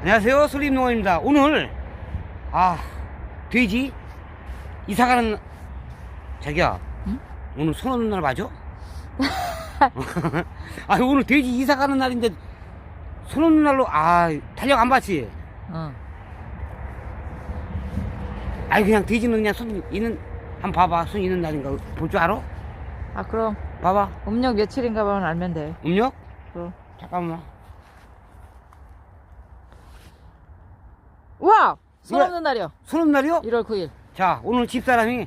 안녕하세요 솔림농원입니다 오늘 아 돼지 이사가는 자기야 응? 오늘 손 없는 날 맞아? 아 오늘 돼지 이사가는 날인데 손 없는 날로 아 달력 안 봤지? 어. 아니 그냥 돼지는 그냥 손 있는 한번 봐봐 손 있는 날인가 볼 줄 알아? 아 그럼 봐봐 음력 며칠인가만 알면 돼. 음력? 그럼. 잠깐만 우와! 손 왜? 없는 날이요. 손 없는 날이요? 1월 9일. 자 오늘 집사람이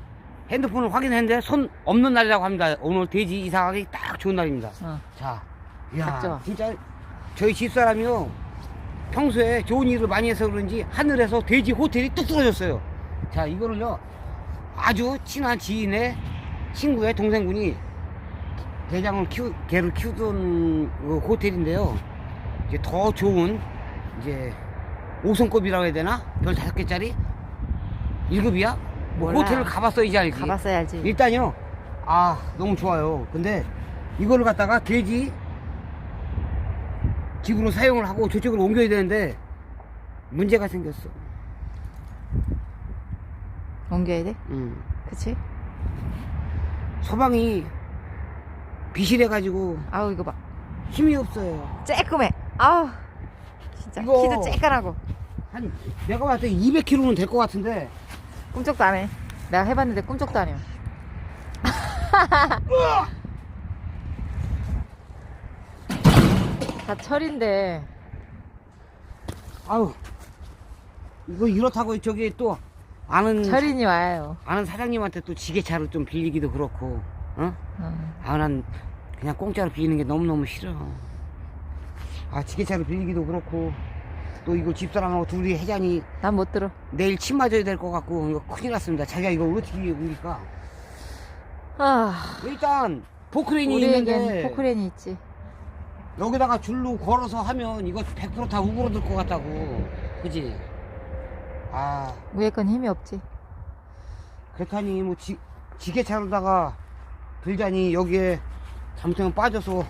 핸드폰을 확인했는데 손 없는 날이라고 합니다 오늘 돼지 이사가기 딱 좋은 날입니다 어. 자, 이야, 맞죠? 진짜 저희 집사람이요. 평소에 좋은 일을 많이 해서 그런지 하늘에서 돼지 호텔이 뚝 떨어졌어요. 자, 이거를요. 아주 친한 지인의 친구의 동생분이 대장을 키우, 개를 키우던 그 호텔인데요. 이제 더 좋은 이제 5성급이라고 해야 되나? 별 다섯 개짜리? 1급이야? 뭐 몰라. 호텔을 가봤어야지 알지. 가봤어야지. 일단요 아 너무 좋아요 근데 이거를 갖다가 돼지 집으로 사용을 하고 저쪽으로 옮겨야 되는데 문제가 생겼어 옮겨야 돼? 음. 그치? 서방이 비실해 가지고 아우 이거 봐. 힘이 없어요 쬐끔해. 아우. 진짜 이거- 키도 쬐끈하고. 한 내가 봤을 때 200kg는 될 것 같은데 꿈쩍도 안 해. 내가 해봤는데 꿈쩍도 안 해요. 다 철인데 아유 이거 이렇다고 저기 또 아는 철인이 와요. 아는 사장님한테 또 지게차를 좀 빌리기도 그렇고 어? 어. 아, 난 그냥 공짜로 빌리는 게 너무너무 싫어. 아, 지게차를 빌리기도 그렇고, 또 이거 집사람하고 둘이 해자니 난 못 들어. 내일 침 맞아야 될 것 같고, 이거 큰일 났습니다. 자기가 이거 어떻게 옮길까? 아, 일단, 포크레인이 우리에겐 있는데, 포크레인이 있지. 여기다가 줄로 걸어서 하면 이거 100%다 우그러들 것 같다고. 그지? 아, 건 힘이 없지. 그렇다니, 뭐, 지, 지게차로다가 들자니 여기에 잘못하면 빠져서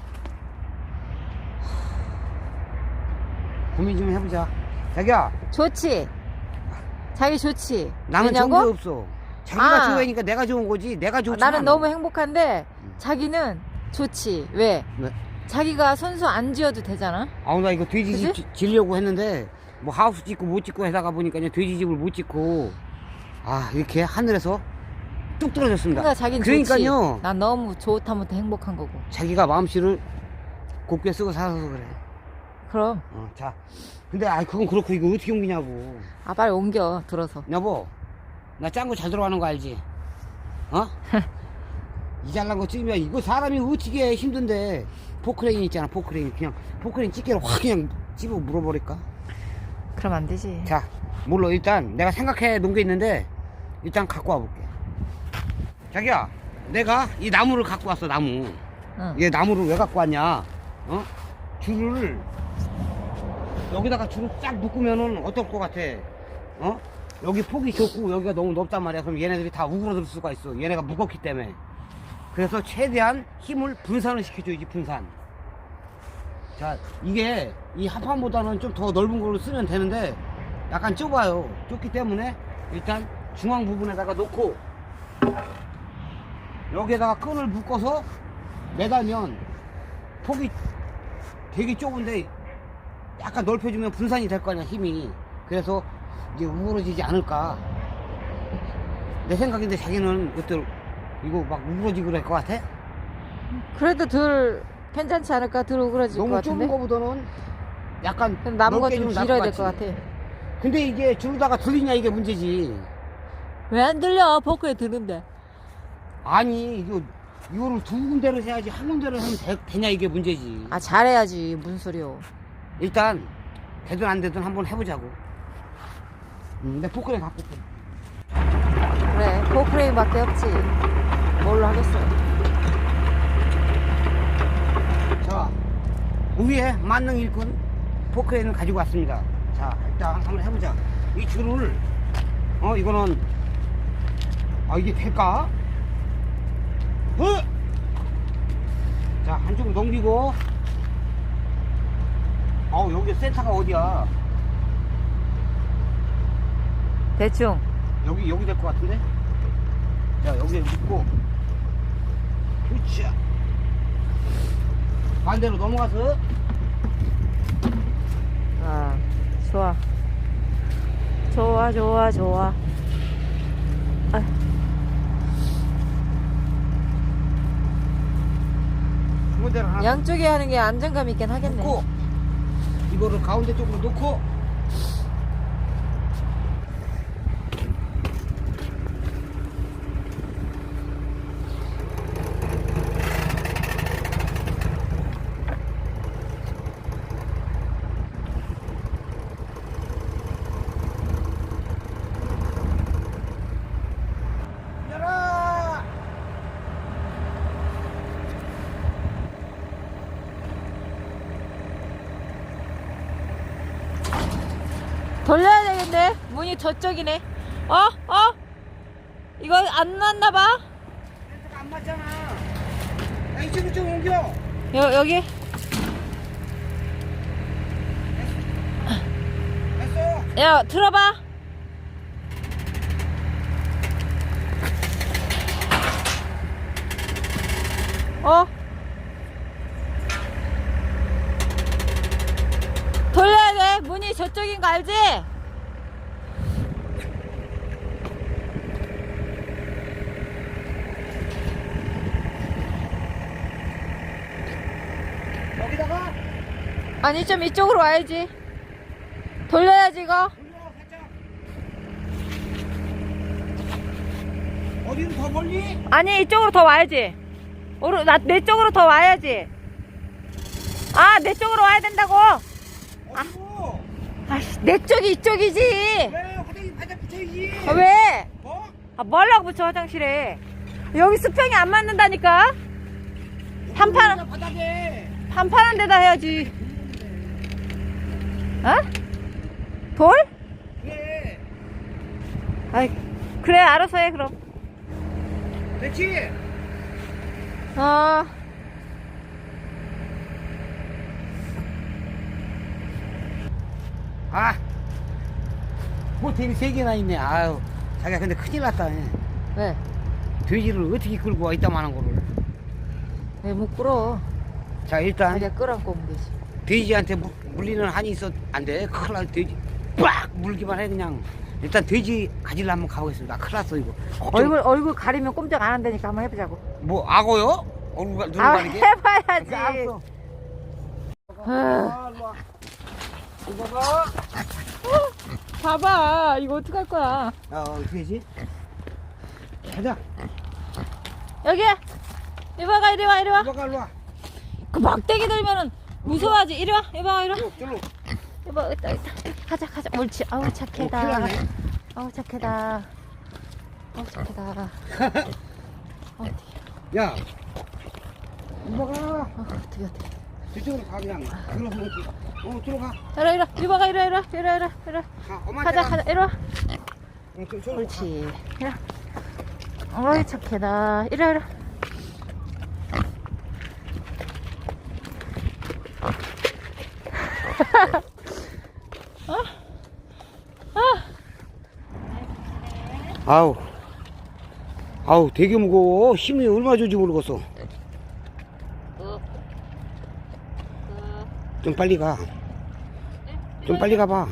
고민 좀 해보자. 자기야, 좋지. 자기 좋지. 나는 좋은 게 왜냐고? 없어. 자기가 아. 좋으니까 내가 좋은 거지. 내가 좋지. 나는 너무 행복한데 자기는 좋지. 왜? 네. 자기가 손수 안 지어도 되잖아. 아우 나 이거 돼지집 그지? 지- 지으려고 했는데 뭐 하우스 짓고 못 짓고 해다가 보니까 이제 돼지집을 못 짓고 아 이렇게 하늘에서 뚝 떨어졌습니다. 그러니까 자기는 그러니까요. 좋지. 난 너무 좋다 못해 행복한 거고. 자기가 마음씨를 곱게 쓰고 살아서 그래. 그럼 어, 자, 근데 아 그건 그렇고 이거 어떻게 옮기냐고. 아 빨리 옮겨 들어서. 여보, 나짠거잘 들어가는 거 알지? 어? 이 잘난 거 찍으면 이거 사람이 어떻게 해, 힘든데 포크레인 있잖아 포크레인 그냥 포크레인 집게로 확 그냥 집어 물어버릴까? 그럼 안 되지. 자, 물론 일단 내가 생각해 놓은 게 있는데 일단 갖고 와볼게. 자기야, 내가 이 나무를 갖고 왔어 나무. 응. 얘 나무를 왜 갖고 왔냐? 어? 줄을 여기다가 줄을 쫙 묶으면은 어떨 것 같아? 어? 여기 폭이 좁고 여기가 너무 넓단 말이야. 그럼 얘네들이 다 우그러들 수가 있어. 얘네가 무겁기 때문에. 그래서 최대한 힘을 분산을 시켜줘야지 분산. 자, 이게 이 합판보다는 좀 더 넓은 걸로 쓰면 되는데 약간 좁아요. 좁기 때문에 일단 중앙 부분에다가 놓고 여기에다가 끈을 묶어서 매달면 폭이 되게 좁은데 약간 넓혀주면 분산이 될 거 아니야 힘이 그래서 이제 우그러지지 않을까 내 생각인데 자기는 그때 이거 막 우그러지고 그럴 것 같아? 그래도 덜 괜찮지 않을까? 덜 오그라질 것 너무 같은데. 좁은 거보다는 약간 그럼 나무가 넓게 좀 주면 나을 길어야 될 것. 같아. 근데 이게 줄다가 들리냐 이게 문제지 왜 안 들려? 포크에 드는데. 아니 이거 이거를 두 군데를 해야지 한 군데를 하면 되, 냐 이게 문제지 아 잘해야지. 무슨 소리요? 일단 되든 안 되든 한번 해보자고 음, 내 포크레인 갖고 올게 그래 포크레인밖에 없지. 뭘로 하겠어? 자, 위에 만능 일꾼 포크레인을 가지고 왔습니다. 자, 일단 한번 해보자. 이 줄을, 어, 이거는, 아, 이게 될까? 어! 자, 한쪽 넘기고, 어우, 여기 센터가 어디야? 대충. 여기 여기 될 것 같은데? 자 여기에 묶고 그렇지 반대로 넘어가서 아, 좋아. 좋아, 좋아, 좋아. 아, 하나 양쪽에 하는 게 안정감 있긴 하겠네. 놓고 이거를 가운데 쪽으로 놓고 열어 돌려야 되겠네. 문이 저쪽이네. 어? 어? 이거 안 맞나봐? 렌즈가 안 맞잖아 야 이쪽으로 좀 옮겨 여, 여기? 됐어 야, 들어봐. 어? 돌려야 돼. 문이 저쪽인 거 알지? 여기다가 아니, 좀 이쪽으로 와야지. 돌려야지, 이거. 어디로 더 멀리? 아니, 이쪽으로 더 와야지. 오른, 나, 내 쪽으로 더 와야지. 아, 내 쪽으로 와야 된다고. 어디로? 아씨, 내 쪽이 이쪽이지. 왜 화장실 바닥 붙여야지 아, 왜? 어? 아, 붙여, 화장실에. 여기 수평이 안 맞는다니까? 판판, 바닥에 판판한 데다 해야지. 어? 돌? 그래 아이, 그래, 알아서 해, 그럼. 됐지? 어. 아 호텔이 세 개나 있네 아유 자기가 근데 큰일 났다 왜? 돼지를 어떻게 끌고 와 있다마는 거를 왜 못 끌어? 자 일단 자기가 끌어안고 오면 되지. 돼지한테 물- 물리는 한이 있어 안 돼 큰일 날 돼지 빡 물기만 해 그냥 일단 돼지 가지러 한번 가보겠습니다 큰일 났어 이거 걱정- 얼굴, 얼굴 가리면 꼼짝 안 한다니까 한번 해보자고. 뭐 악어요? 얼굴 누르 아, 가는 게? 해봐야지. 알았어 아, 아, 봐. 봐봐, 이거 어떡할 거야. 아, 어떻게 하지? 가자. 여기! 이봐가, 이리 와, 이리 와. 일로 와. 그 막대기 들면은 무서워하지. 이리 와, 이봐, 이리 와. 쭉, 줄로. 이봐, 있다, 있다. 가자, 가자. 옳지. 아우, 오, 큰일 착해다. 아우, 착해다. 아우, 착해다. 어, 야. 이거 가. 어, 어떻게, 어떻게. 저쪽으로 가, 그냥. 들어서 놓지. 어, 들어가. 이리 와, 이리 와. 이봐가, 이리 와, 이리 와. 이리 와, 이리 와. 이리 와. 가, 가자, 가자. 이리 와. 옳지. 이리 와. 어이, 착해다. 이리 와, 이리 와. 아우. 아우, 되게 무거워. 힘이 얼마 줄지 모르겠어. 좀 빨리 가. 좀 빨리 가봐.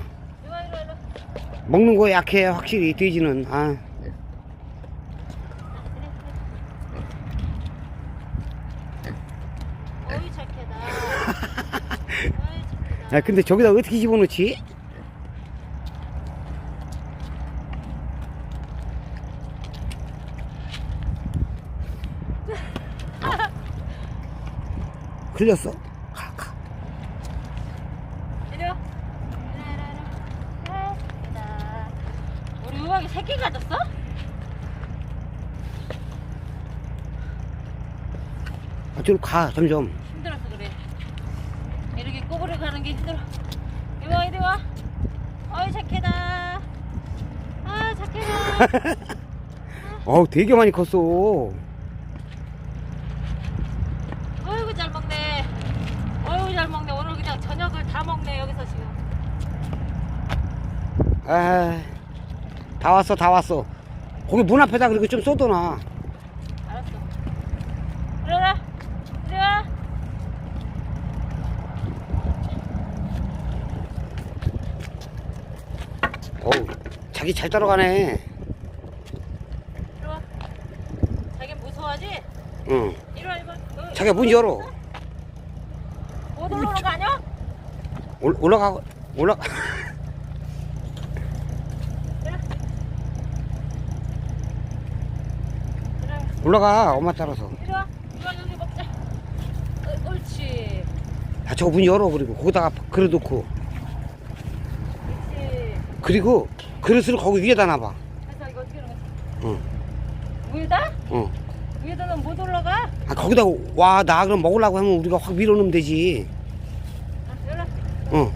먹는 거 약해, 확실히, 돼지는. 아. 어이, 착해다. 어이, 착해다. 야, 근데 저기다 어떻게 집어넣지? 흘렸어. 가, 가. 이리 와. 우리 우박이 새끼 가졌어? 아, 저로 가, 점점. 힘들어서 그래. 이렇게 꼬부려 가는 게 힘들어. 이리 와, 이리 와. 어이, 착해다. 아, 착해다. 어우, 되게 많이 컸어. 어이구, 잘 먹네. 어이구, 잘 먹네. 오늘 그냥 저녁을 다 먹네, 여기서 지금. 아, 다 왔어 다 왔어 거기 문 앞에다 그리고 좀 쏟아놔 알았어. 일어나. 일어나. 어우 자기 잘 따라가네 일어나. 자기 무서워하지? 응 일어나 이거. 너 자기야 문 열어 거 아니야? 올, 올라가 올라. 올라가 엄마 따라서 여기 먹자. 어, 옳지. 야 저거 문 열어 그리고 거기다가 그릇 놓고. 그리고 그릇을 거기 위에다 놔봐 해서 이거 어떻게 하는 거지? 응. 위에다? 응. 놓으면 못 올라가? 아 거기다 와 나 그럼 먹으려고 하면 우리가 확 밀어놓으면 되지 아, 일어나. 응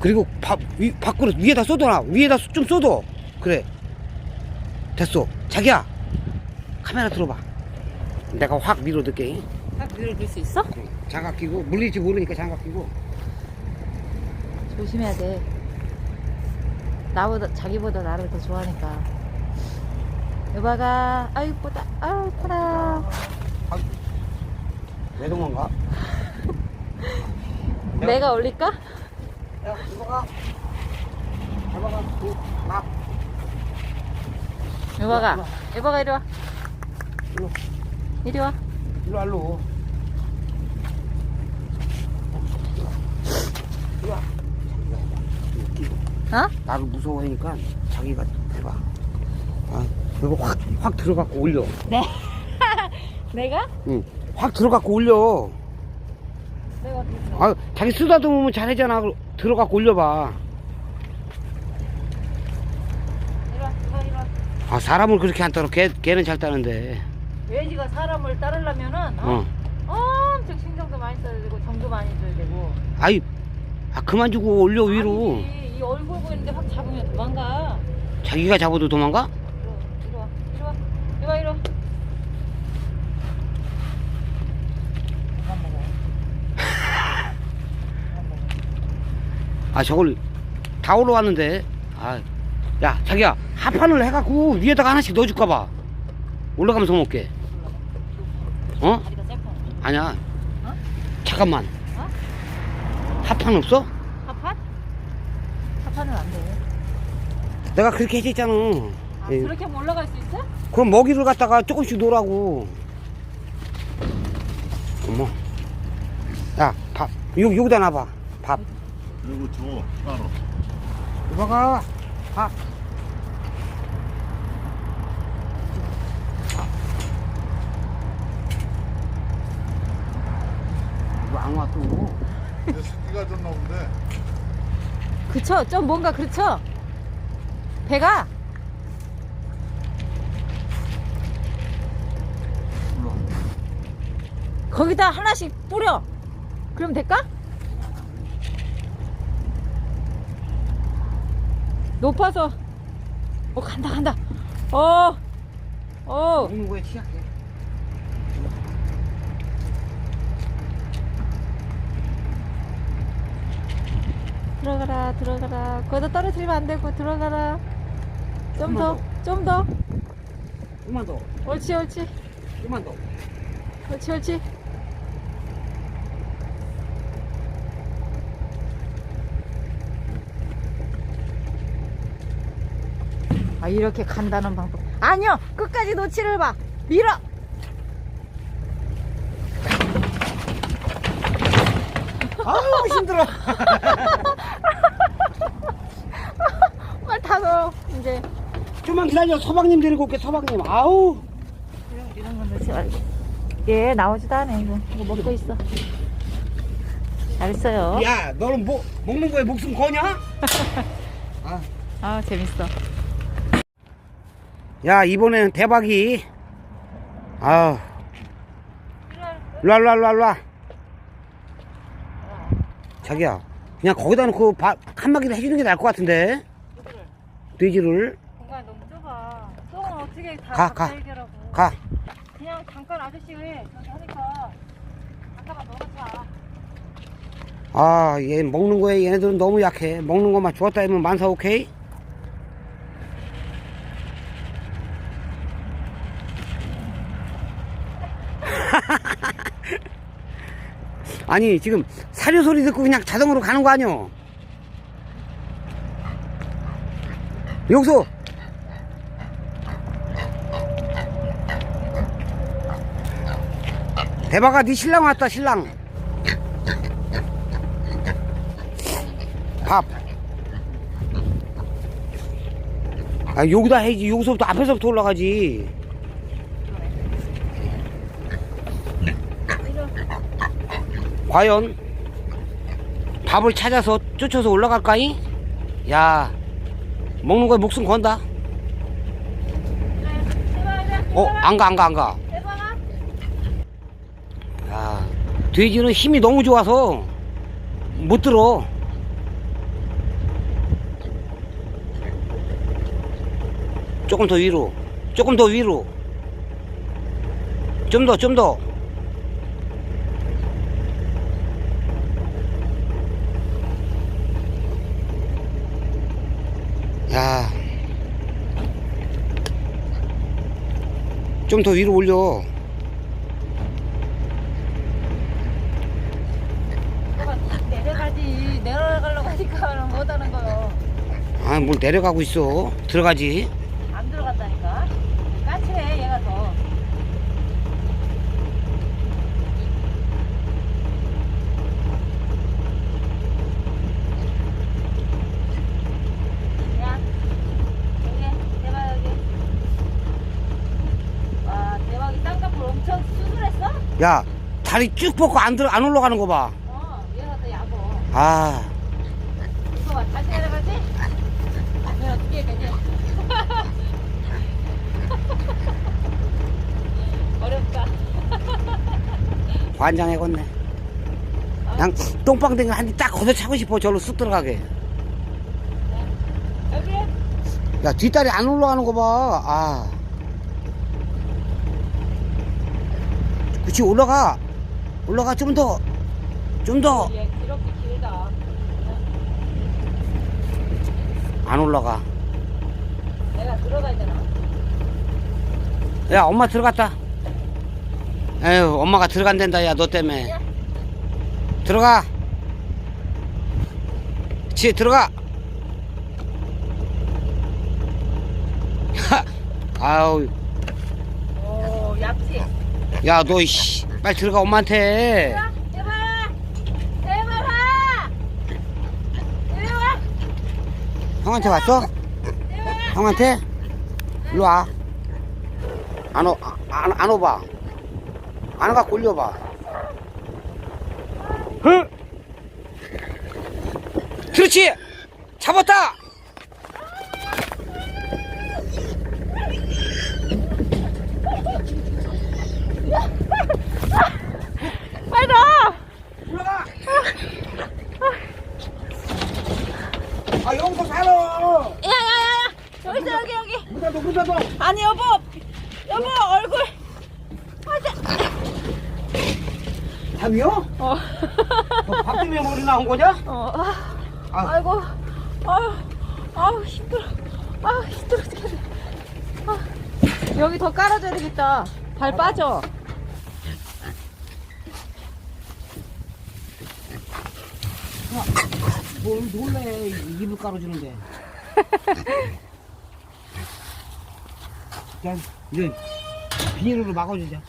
그리고 밥 위, 밥그릇 위에다 쏟아놔 위에다 좀 쏟아 그래 됐어 자기야 카메라 들어봐 내가 확 밀어둘게 딱 밀어줄 수 있어? 응. 장갑 끼고 물릴지 모르니까 장갑 끼고 조심해야 돼. 나보다 자기보다 나를 더 좋아하니까. 여봐가. 아유 이쁘다. 아유 이쁘다 왜 도망가? 내가 올릴까? 야 이거가 잡아가 그밥 여봐가. 여봐가 이리 와. 일로. 이리 와. 일로 와 일로. 일로 와. 어? 나를 무서워하니까 자기가 해봐. 아, 그리고 확, 확 들어갖고 올려. 네 내가? 응. 확 들어갖고 올려. 내가 어떻게 했어? 아, 자기 쓰다듬으면 잘하잖아. 그- 들어갖고 올려봐. 이리 와 이리 와 이리 와 아, 사람을 그렇게 안 따라. 걔, 걔는 잘 따는데. 외지가 사람을 따르려면은 어? 어. 엄청 신경도 많이 써야 되고 정도 많이 줘야 되고 아이, 아, 그만 주고 올려, 위로. 아니지, 이 얼굴 보이는데 확 잡으면 도망가 자기가 잡아도 도망가? 이리 와 이리 와 이리 와 이리 와 그만 먹어 그만 먹어 아, 저걸 다 올라왔는데. 아, 야, 자기야, 합판을 해갖고 위에다가 하나씩 넣어줄까봐. 올라가면서 먹게. 어? 아니야. 어? 잠깐만. 어? 합판 없어? 하판? 하판은 안 돼. 내가 그렇게 해줬잖아. 아, 예. 그렇게 하면 올라갈 수 있어? 그럼 먹이를 갖다가 조금씩 놓으라고. 어머. 야, 밥. 여기, 여기다 놔봐. 밥. 그리고 줘 따로. 밥. 이거 안 와, 또. 내 새끼가 줬나 본데 그쵸? 좀 뭔가 그렇죠? 배가? 거기다 하나씩 뿌려. 그럼 될까? 높아서. 어, 간다, 간다. 어, 어. 먹는 거에 취약해. 들어가라, 들어가라. 거기다 떨어뜨리면 안 되고, 들어가라. 좀 더, 좀 더. 좀만 더. 옳지, 옳지. 좀만 더. 옳지, 옳지. 아, 이렇게 간다는 방법. 아니요! 끝까지 놓치를 봐! 밀어! 아우, 힘들어. 아, 다 넣어, 이제. 좀만 기다려. 서방님 데리고 올게, 서방님. 아우. 이런, 이런 건 넣지 말고. 예, 나오지도 않아, 이거. 이거 먹고 있어. 잘했어요. 야, 너는 뭐, 먹는 거에 목숨 거냐? 아. 아, 재밌어. 야, 이번에는 대박이. 아우. 일로와, 일로와, 일로와, 일로와. 자기야, 그냥 거기다 놓고 밥, 칸막이를 해주는 게 나을 것 같은데? 돼지를. 공간 너무 좁아. 똥은 어떻게 다 가, 가. 해결하고. 가. 그냥 잠깐 아저씨 왜 저기 하니까 잠깐만 넣어놓자. 아, 얘 먹는 거에 얘네들은 너무 약해. 먹는 것만 주었다 하면 만사 오케이? 아니 지금 사료 소리 듣고 그냥 자동으로 가는 거 아니오? 여기서! 대박아 네 신랑 왔다 신랑. 밥. 아, 여기다 해야지. 여기서부터 앞에서부터 올라가지 과연 밥을 찾아서 쫓아서 올라갈까이? 야 먹는 거에 목숨 건다 어 안 가 안 가 안가. 야 돼지는 힘이 너무 좋아서 못 들어 조금 더 위로 조금 더 위로 좀 더 좀더 야. 좀 더 위로 올려. 내려가지. 내려가려고 하니까 못 하는 거요. 아, 뭘 내려가고 있어. 들어가지. 안 들어간다니까. 까칠해 얘가 더. 야, 여기 대박 여기. 와 대박이 땅값을 엄청 수술했어? 야, 다리 쭉 뻗고 안 들어, 안 올라가는 거 봐. 어, 더 야고. 아, 이거 봐, 다시 내려가지? 왜 어떻게 해, 그지? 어렵다. 환장해겠네. 그냥 똥방댕이 한대 딱 걷어차고 싶어. 저로 쑥 들어가게. 여기 야, 뒷다리 안 올라가는 거 봐. 아. 그치, 올라가. 올라가, 좀 더. 좀 더. 얘 이렇게 길다. 안 올라가. 내가 들어가야 되나? 야, 엄마 들어갔다. 에휴, 엄마가 들어간댄다, 야, 너 때문에. 들어가. 그치, 들어가. 아우, 오, 얇지? 야, 너, 씨. 빨리 들어가, 엄마한테. 형한테 왔어? 형한테? 일로 와. 안 오, 안, 안 오봐. 안 갖고 올려봐. 흥! 그렇지! 잡았다! 빨리 나! 올라가! 아, 여기서 살아! 야, 야, 야! 여기 있어, 여기, 여기! 문닫아, 문닫아! 아니, 여보! 여보, 얼굴! 하자! 밥이요? 어. 너밥 때문에 머리 나온 거냐? 어. 아. 아이고, 아유, 아유, 힘들어. 아유, 힘들어, 죽겠네. 아, 여기 더 깔아줘야 되겠다. 발 빠져. 뭘 놀래, 이불 깔아주는데. 자, 이제 비닐로 막아주자.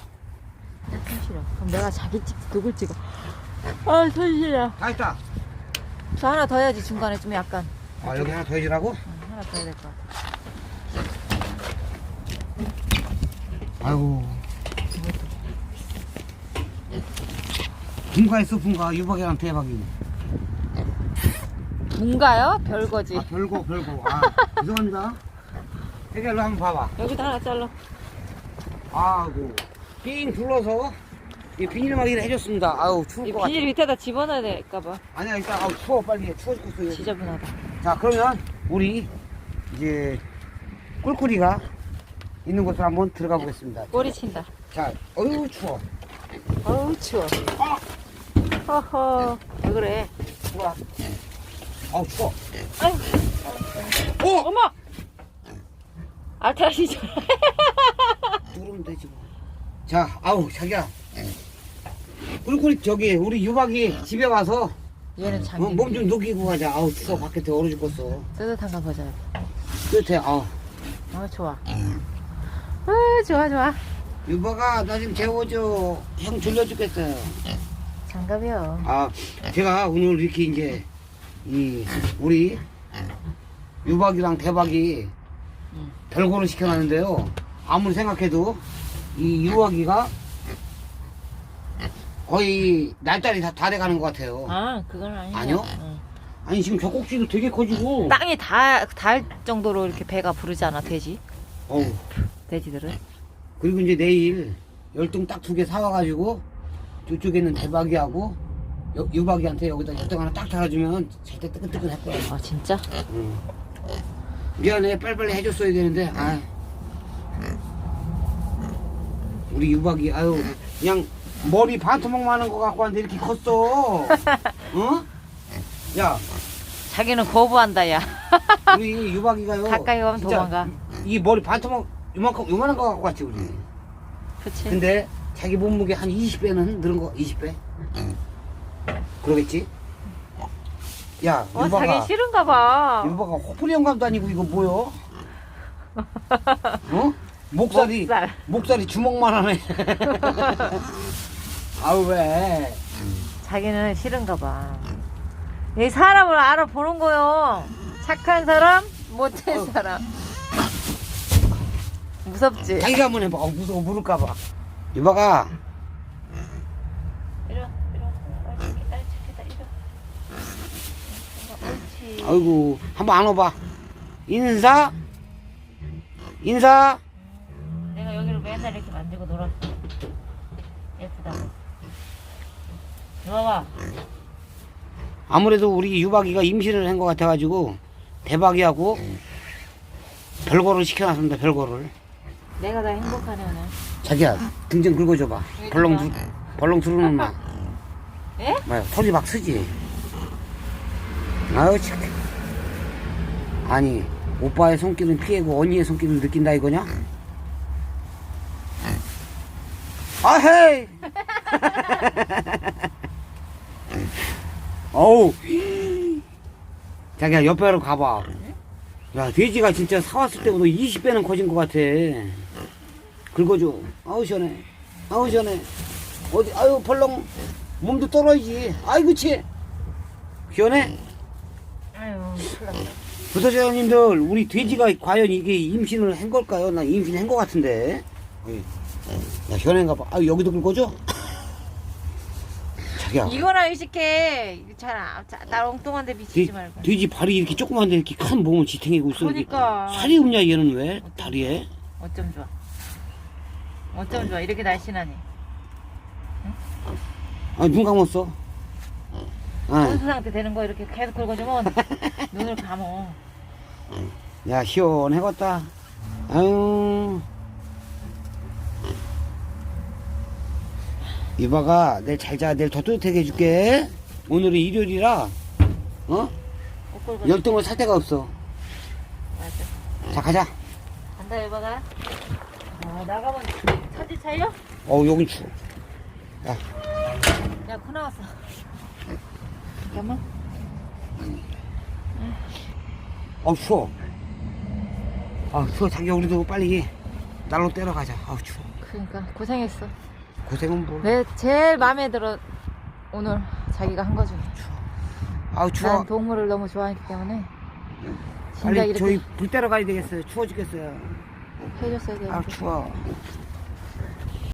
손 싫어. 그럼 내가 자기 찍, 누굴 찍어? 아, 손 싫어. 다 있다. 저 하나 더 해야지, 중간에 좀 약간. 아, 여기 하나 더 해주라고? 응, 하나 더 해야 될 것 같아. 아이고. 분가했어, 분가. 유박이랑 대박이. 뭔가요? 별거지. 아, 별거, 별거. 아, 죄송합니다. 해결로 한번 봐봐. 여기다 하나 잘라. 아이고. 삥 둘러서 이 비닐막이를 해줬습니다. 아우, 추울 이것 같아. 비닐 밑에다 집어넣어야 될까봐. 아니야, 일단, 아우, 추워, 빨리. 추워 죽겠어. 지저분하다. 자, 그러면 우리 이제 꿀꿀이가 있는 곳으로 한번 들어가 보겠습니다. 꼬리 친다. 자, 어유 추워. 어우, 추워. 허허. 왜 그래? 추워. 아우 추워. 아유. 어? 어머! 알타라시 줄 누르면 되지 뭐. 자, 아우 자기야. 우리 저기 우리 유박이 집에 와서 얘는 어, 장기. 몸좀 녹이고 가자. 아우 추워 바깥에 얼어 죽겠어. 뜨뜻한가 보자. 끝에 아어 좋아. 아 좋아 좋아. 유박아 나 좀 재워줘. 형 졸려 죽겠어요. 장갑이요. 아 제가 오늘 이렇게 이제 이 우리 유박이랑 대박이 응. 별거를 시켜놨는데요. 아무리 생각해도 이 유박이가 거의 날짜리 다, 다 돼가는 것 같아요. 아 그건 아니야. 아니요? 응. 아니 지금 젖꼭지도 되게 커지고. 땅이 다 닿을 정도로 이렇게 배가 부르지 않아 돼지? 어우 돼지들은? 그리고 이제 내일 열등 딱 두 개 사와가지고 저쪽에 있는 대박이하고 여- 유박이한테 여기다 열등 하나 딱 달아주면 절대 뜨끈뜨끈할 거야. 아 진짜? 응. 미안해 빨리빨리 해줬어야 되는데 아 우리 유박이 아유 그냥 머리 반토막만 한거 갖고 왔는데 이렇게 컸어 어? 야 자기는 거부한다 야. 우리 유박이가요 가까이 가면 진짜 도망가. 이 머리 반토막 요만큼 요만한 거 갖고 왔지 우리 그치? 근데 자기 몸무게 한 20배는 늘은 거 20배 그러겠지? 야 어 유박아 자기 싫은가 봐. 유박아 호프리 영감도 아니고 이거 뭐여? 어? 목살이 목살. 목살 이 주먹만 하네. 아우 왜? 자기는 싫은가 봐. 이 사람을 알아보는 거요. 착한 사람, 못된 어. 사람. 무섭지? 자기가 한번 해봐. 어, 무서워 물을까봐. 유박아, 이리 와, 이리 와. 옳지, 옳지, 이리 와. 옳지. 아이고 한번 안아봐. 인사, 인사. 내가 여기를 맨날 이렇게 만들고 놀았어. 예쁘다고. 봐봐. 아무래도 우리 유박이가 임신을 한 것 같아가지고 대박이하고 별거를 시켜놨습니다. 별거를. 내가 다 행복하네 오늘. 자기야 등좀 긁어줘봐. 벌렁 두, 벌렁 두르는 마. 예? 뭐야 털이 막 쓰지 아유 참 아니 오빠의 손길은 피해고 언니의 손길은 느낀다 이거냐? 아헤이 어우. 자기야 옆에로 가봐. 야 돼지가 진짜 사왔을 때보다 20배는 커진 것 같아. 긁어줘. 아우 시원해. 아우 시원해. 어디 아유 벌렁. 몸도 떨어지지. 아이 그치. 시원해? 아유. 부서장님들. 우리 돼지가 과연 이게 임신을 한 걸까요? 나 임신한 것 같은데. 야 시원한가 봐. 아유 여기도 긁어줘 자기야 이거나 의식해. 잘, 아- 자, 나 엉뚱한데 미치지 돼, 말고. 돼지 발이 이렇게 조그만데 이렇게 큰 몸을 지탱이고 있어 그러니까. 살이 없냐 얘는 왜 다리에 어쩜 좋아. 어쩜 좋아. 이렇게 날씬하니. 아눈 감았어 아, 혼수 상태 되는 거 이렇게 계속 긁어주면 눈을 감어. 야 시원해겠다 아유 이봐가 내일 잘 자 내일 더 따뜻하게 해줄게 오늘은 일요일이라 어? 옷 긁어. 열등을 살 데가 없어 맞아. 자 가자 간다, 여봐가. 아, 나가면 차지 차요? 어우 여긴 추워 야, 코 나왔어. 잠깐만. 어우 추워 아 추워 자기 우리도 빨리 날로 때려 가자 아우 추워 그러니까 고생했어. 고생은 뭘. 내 제일 마음에 들어 오늘 자기가 한 거 중에. 아우 추워. 난 동물을 너무 좋아하기 때문에 진짜 빨리 이렇게 저희 불 때려 가야 되겠어요. 추워 죽겠어요. 해줬어야 되는데. 추워